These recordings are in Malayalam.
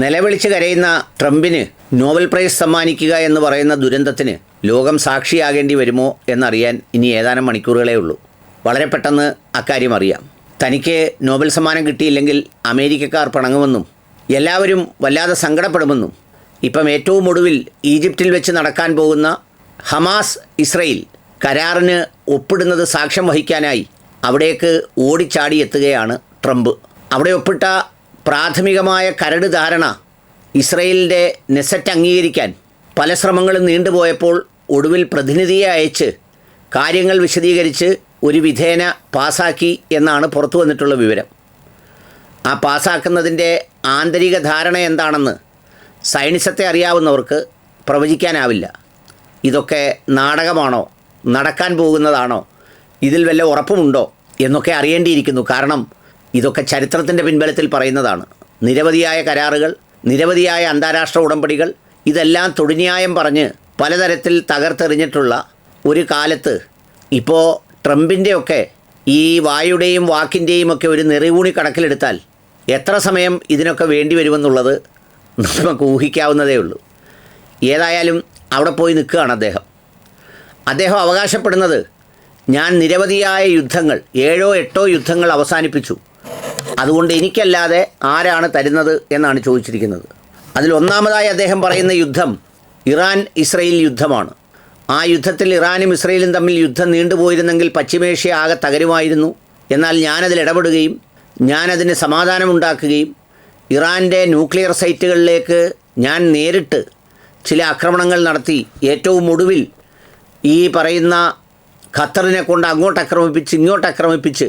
നിലവിളിച്ച് കരയുന്ന ട്രംപിന് നോബൽ പ്രൈസ് സമ്മാനിക്കുക എന്ന് പറയുന്ന ദുരന്തത്തിന് ലോകം സാക്ഷിയാകേണ്ടി വരുമോ എന്നറിയാൻ ഇനി ഏതാനും മണിക്കൂറുകളേ ഉള്ളൂ. വളരെ പെട്ടെന്ന് അക്കാര്യം അറിയാം. തനിക്ക് നോബൽ സമ്മാനം കിട്ടിയില്ലെങ്കിൽ അമേരിക്കക്കാർ പിണങ്ങുമെന്നും എല്ലാവരും വല്ലാതെ സങ്കടപ്പെടുമെന്നും ഇപ്പം ഏറ്റവും ഒടുവിൽ ഈജിപ്തിൽ വെച്ച് നടക്കാൻ പോകുന്ന ഹമാസ് ഇസ്രയേൽ കരാറിന് ഒപ്പിടുന്നത് സാക്ഷ്യം വഹിക്കാനായി അവിടേക്ക് ഓടിച്ചാടി എത്തുകയാണ് ട്രംപ്. അവിടെ ഒപ്പിട്ട പ്രാഥമികമായ കരട് ധാരണ ഇസ്രയേലിന്റെ നെസറ്റ് അംഗീകരിക്കാൻ പല ശ്രമങ്ങളും നീണ്ടുപോയപ്പോൾ ഒടുവിൽ പ്രതിനിധിയെ അയച്ച് കാര്യങ്ങൾ വിശദീകരിച്ച് ഒരു വിധേന പാസാക്കി എന്നാണ് പുറത്തു വന്നിട്ടുള്ള വിവരം. ആ പാസാക്കുന്നതിന്റെ ആന്തരിക ധാരണ എന്താണെന്ന് സയൻസത്തെ അറിയാവുന്നവർക്ക് പ്രവചിക്കാനാവില്ല. ഇതൊക്കെ നാടകമാണോ? നടക്കാൻ പോകുന്നതാണോ? ഇതിൽ വല്ല ഉറപ്പുമുണ്ടോ? എന്നൊക്കെ അറിയേണ്ടിയിരിക്കുന്നു. കാരണം ഇതൊക്കെ ചരിത്രത്തിന്റെ പിൻബലത്തിൽ പറയുന്നതാണ്. നിരവധിയായ കരാറുകൾ നിരവധിയായ അന്താരാഷ്ട്ര ഉടമ്പടികൾ ഇതെല്ലാം തൊടിന്യായം പറഞ്ഞ് പലതരത്തിൽ തകർത്തെറിഞ്ഞിട്ടുള്ള ഒരു കാലത്ത് ഇപ്പോൾ ട്രംപിന്റെയൊക്കെ ഈ വായുടെയും വാക്കിന്റെയും ഒക്കെ ഒരു നെറിവൂണി കണക്കിലെടുത്താൽ എത്ര സമയം ഇതിനൊക്കെ വേണ്ടി വരുമെന്നുള്ളത് നമുക്ക് ഊഹിക്കാവുന്നതേ ഉള്ളൂ. ഏതായാലും അവിടെ പോയി നിൽക്കുകയാണ് അദ്ദേഹം. അദ്ദേഹം അവകാശപ്പെടുന്നത് ഞാൻ നിരവധിയായ യുദ്ധങ്ങൾ ഏഴോ എട്ടോ യുദ്ധങ്ങൾ അവസാനിപ്പിച്ചു. അതുകൊണ്ട് എനിക്കല്ലാതെ ആരാണ് തരുന്നത് എന്നാണ് ചോദിച്ചിരിക്കുന്നത്. അതിൽ ഒന്നാമതായി അദ്ദേഹം പറയുന്ന യുദ്ധം ഇറാൻ ഇസ്രയേൽ യുദ്ധമാണ്. ആ യുദ്ധത്തിൽ ഇറാനും ഇസ്രയേലും തമ്മിൽ യുദ്ധം നീണ്ടുപോയിരുന്നെങ്കിൽ പശ്ചിമേഷ്യ ആകെ തകരുമായിരുന്നു. എന്നാൽ ഞാനതിൽ ഇടപെടുകയും ഞാനതിന് സമാധാനമുണ്ടാക്കുകയും ഇറാന്റെ ന്യൂക്ലിയർ സൈറ്റുകളിലേക്ക് ഞാൻ നേരിട്ട് ചില ആക്രമണങ്ങൾ നടത്തി. ഏറ്റവും ഒടുവിൽ ഈ പറയുന്ന ഖത്തറിനെ കൊണ്ട് അങ്ങോട്ട് ആക്രമിപ്പിച്ച് ഇങ്ങോട്ട് ആക്രമിപ്പിച്ച്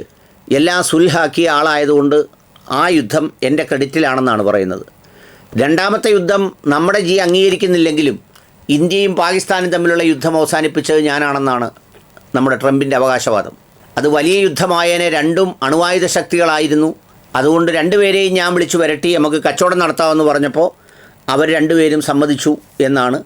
എല്ലാം സുൽഹാക്കിയ ആളായതുകൊണ്ട് ആ യുദ്ധം എന്റെ ക്രെഡിറ്റിലാണെന്നാണ് പറയുന്നത്. രണ്ടാമത്തെ യുദ്ധം നമ്മുടെ ജി അംഗീകരിക്കുന്നില്ലെങ്കിലും ഇന്ത്യയും പാകിസ്ഥാനും തമ്മിലുള്ള യുദ്ധം അവസാനിപ്പിച്ചത് ഞാനാണെന്നാണ് നമ്മുടെ ട്രംപിന്റെ അവകാശവാദം. അത് വലിയ യുദ്ധമായതിനെ രണ്ടും അണുവായുധ ശക്തികളായിരുന്നു. അതുകൊണ്ട് രണ്ടുപേരെയും ഞാൻ വിളിച്ചു വരട്ടി നമുക്ക് കച്ചവടം നടത്താമെന്ന് പറഞ്ഞപ്പോൾ അവർ രണ്ടുപേരും സമ്മതിച്ചു എന്നാണ്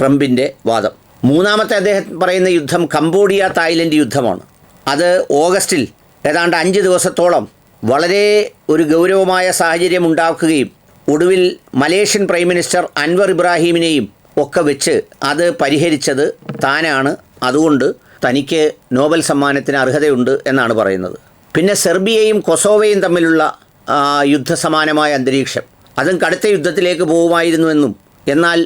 ട്രംപിന്റെ വാദം. മൂന്നാമത്തെ അദ്ദേഹം പറയുന്ന യുദ്ധം കംബോഡിയ തായ്ലൻഡ് യുദ്ധമാണ്. അത് ഓഗസ്റ്റിൽ ഏതാണ്ട് അഞ്ച് ദിവസത്തോളം വളരെ ഒരു ഗൗരവമായ സാഹചര്യം ഉണ്ടാക്കുകയും ഒടുവിൽ മലേഷ്യൻ പ്രൈം മിനിസ്റ്റർ അൻവർ ഇബ്രാഹിമിനെയും ഒക്കെ വെച്ച് അത് പരിഹരിച്ചത് താനാണ്. അതുകൊണ്ട് തനിക്ക് നോബൽ സമ്മാനത്തിന് അർഹതയുണ്ട് എന്നാണ് പറയുന്നത്. പിന്നെ സെർബിയയും കൊസോവയും തമ്മിലുള്ള യുദ്ധസമാനമായ അന്തരീക്ഷം. അതും കടുത്ത യുദ്ധത്തിലേക്ക് പോകുമായിരുന്നുവെന്നും എന്നാൽ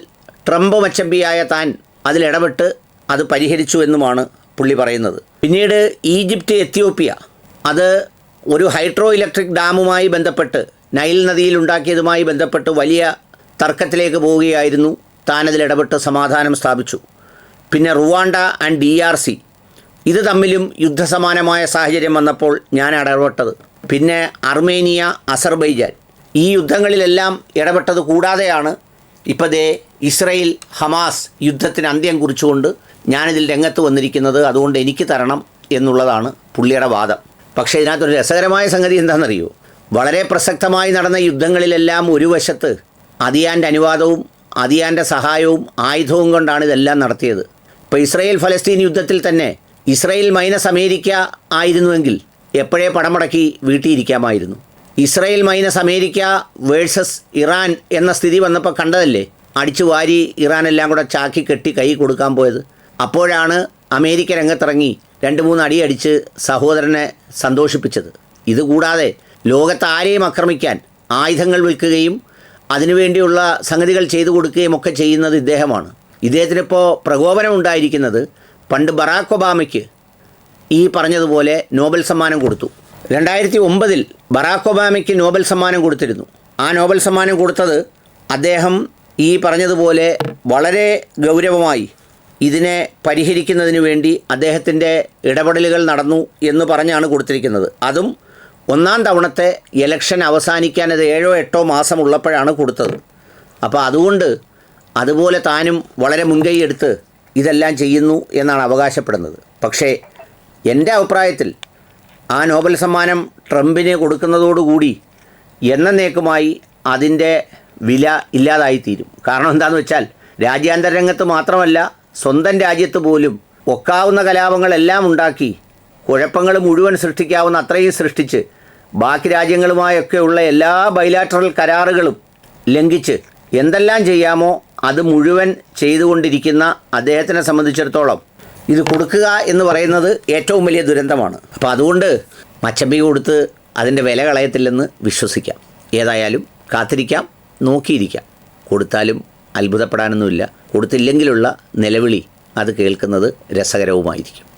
ട്രംപ് മച്ചമ്പിയായ താൻ അതിലിടപെട്ട് അത് പരിഹരിച്ചു എന്നുമാണ് പുള്ളി പറയുന്നത്. പിന്നീട് ഈജിപ്റ്റ് എത്യോപ്യ അത് ഒരു ഹൈഡ്രോ ഇലക്ട്രിക് ഡാമുമായി ബന്ധപ്പെട്ട് നൈൽ നദിയിൽ ഉണ്ടാക്കിയതുമായി ബന്ധപ്പെട്ട് വലിയ തർക്കത്തിലേക്ക് പോവുകയായിരുന്നു. താനതിൽ ഇടപെട്ട് സമാധാനം സ്ഥാപിച്ചു. പിന്നെ Rwanda and D R C. ഇത് തമ്മിലും യുദ്ധസമാനമായ സാഹചര്യം വന്നപ്പോൾ ഞാൻ ഇടപെട്ടത്. പിന്നെ അർമേനിയ അസർബൈജാൻ. ഈ യുദ്ധങ്ങളിലെല്ലാം ഇടപെട്ടത് കൂടാതെയാണ് ഇപ്പോൾ ദേ ഇസ്രയേൽ ഹമാസ് യുദ്ധത്തിന് അന്ത്യം കുറിച്ചുകൊണ്ട് ഞാനിതിൽ രംഗത്ത് വന്നിരിക്കുന്നത്. അതുകൊണ്ട് എനിക്ക് തരണം എന്നുള്ളതാണ് പുള്ളിയുടെ വാദം. പക്ഷേ ഇതിനകത്തൊരു രസകരമായ സംഗതി എന്താണെന്നറിയോ? വളരെ പ്രസക്തമായി നടന്ന യുദ്ധങ്ങളിലെല്ലാം ഒരു വശത്ത് അതിയാന്റെ അനുവാദവും അതിയാന്റെ സഹായവും ആയുധവും കൊണ്ടാണ് ഇതെല്ലാം നടത്തിയത്. ഇപ്പോൾ ഇസ്രയേൽ ഫലസ്തീൻ യുദ്ധത്തിൽ തന്നെ ഇസ്രയേൽ മൈനസ് അമേരിക്ക ആയിരുന്നുവെങ്കിൽ എപ്പോഴേ പടമടക്കി വീട്ടിയിരിക്കാമായിരുന്നു. Israel minus America versus Iran എന്ന സ്ഥിതി വന്നപ്പോൾ കണ്ടതല്ലേ? അടിച്ചു വാരി ഇറാനെല്ലാം കൂടെ ചാക്കി കെട്ടി കൈ കൊടുക്കാൻ പോയത്. അപ്പോഴാണ് അമേരിക്ക രംഗത്തിറങ്ങി രണ്ട് മൂന്ന് അടിയടിച്ച് സഹോദരനെ സന്തോഷിപ്പിച്ചത്. ഇതുകൂടാതെ ലോകത്ത് ആരെയും ആക്രമിക്കാൻ ആയുധങ്ങൾ വിൽക്കുകയും അതിനുവേണ്ടിയുള്ള സംഗതികൾ ചെയ്തു കൊടുക്കുകയും ഒക്കെ ചെയ്യുന്നത് ഇദ്ദേഹമാണ്. ഇദ്ദേഹത്തിനിപ്പോൾ പ്രകോപനം ഉണ്ടായിരിക്കുന്നത് പണ്ട് ബറാക്ക് ഒബാമയ്ക്ക് ഈ പറഞ്ഞതുപോലെ നോബൽ സമ്മാനം കൊടുത്തു. രണ്ടായിരത്തി ഒമ്പതിൽ ബറാക്ക് ഒബാമയ്ക്ക് നോബൽ സമ്മാനം കൊടുത്തിരുന്നു. ആ നോബൽ സമ്മാനം കൊടുത്തത് അദ്ദേഹം ഈ പറഞ്ഞതുപോലെ വളരെ ഗൗരവമായി ഇതിനെ പരിഹരിക്കുന്നതിന് വേണ്ടി അദ്ദേഹത്തിന്റെ ഇടപെടലുകൾ നടന്നു എന്ന് പറഞ്ഞാണ് കൊടുത്തിരിക്കുന്നത്. അതും ഒന്നാം തവണത്തെ ഇലക്ഷൻ അവസാനിക്കാൻ അത് ഏഴോ എട്ടോ മാസം ഉള്ളപ്പോഴാണ് കൊടുത്തത്. അപ്പോൾ അതുകൊണ്ട് അതുപോലെ താനും വളരെ മുൻകൈ എടുത്ത് ഇതെല്ലാം ചെയ്യുന്നു എന്നാണ് അവകാശപ്പെടുന്നത്. പക്ഷേ എന്റെ അഭിപ്രായത്തിൽ ആ നോബൽ സമ്മാനം ട്രംപിന് കൊടുക്കുന്നതോടുകൂടി എന്നേക്കുമായി അതിന്റെ വില ഇല്ലാതായിത്തീരും. കാരണം എന്താണെന്ന് വെച്ചാൽ രാജ്യാന്തര രംഗത്ത് മാത്രമല്ല സ്വന്തം രാജ്യത്ത് പോലും ഒക്കാവുന്ന കലാപങ്ങളെല്ലാം ഉണ്ടാക്കി കുഴപ്പങ്ങൾ മുഴുവൻ സൃഷ്ടിക്കാവുന്ന അത്രയും സൃഷ്ടിച്ച് ബാക്കി രാജ്യങ്ങളുമായൊക്കെയുള്ള എല്ലാ ബൈലാറ്ററൽ കരാറുകളും ലംഘിച്ച് എന്തെല്ലാം ചെയ്യാമോ അത് മുഴുവൻ ചെയ്തുകൊണ്ടിരിക്കുന്ന അദ്ദേഹത്തിനെ സംബന്ധിച്ചിടത്തോളം ഇത് കൊടുക്കുക എന്ന് പറയുന്നത് ഏറ്റവും വലിയ ദുരന്തമാണ്. അപ്പോൾ അതുകൊണ്ട് മച്ചമ്പി കൊടുത്ത് അതിന്റെ വില കളയത്തില്ലെന്ന് വിശ്വസിക്കാം. ഏതായാലും കാത്തിരിക്കാം നോക്കിയിരിക്കാം. കൊടുത്താലും അത്ഭുതപ്പെടാനൊന്നുമില്ല. കൊടുത്തില്ലെങ്കിലുള്ള നിലവിളി അത് കേൾക്കുന്നത് രസകരവുമായിരിക്കും.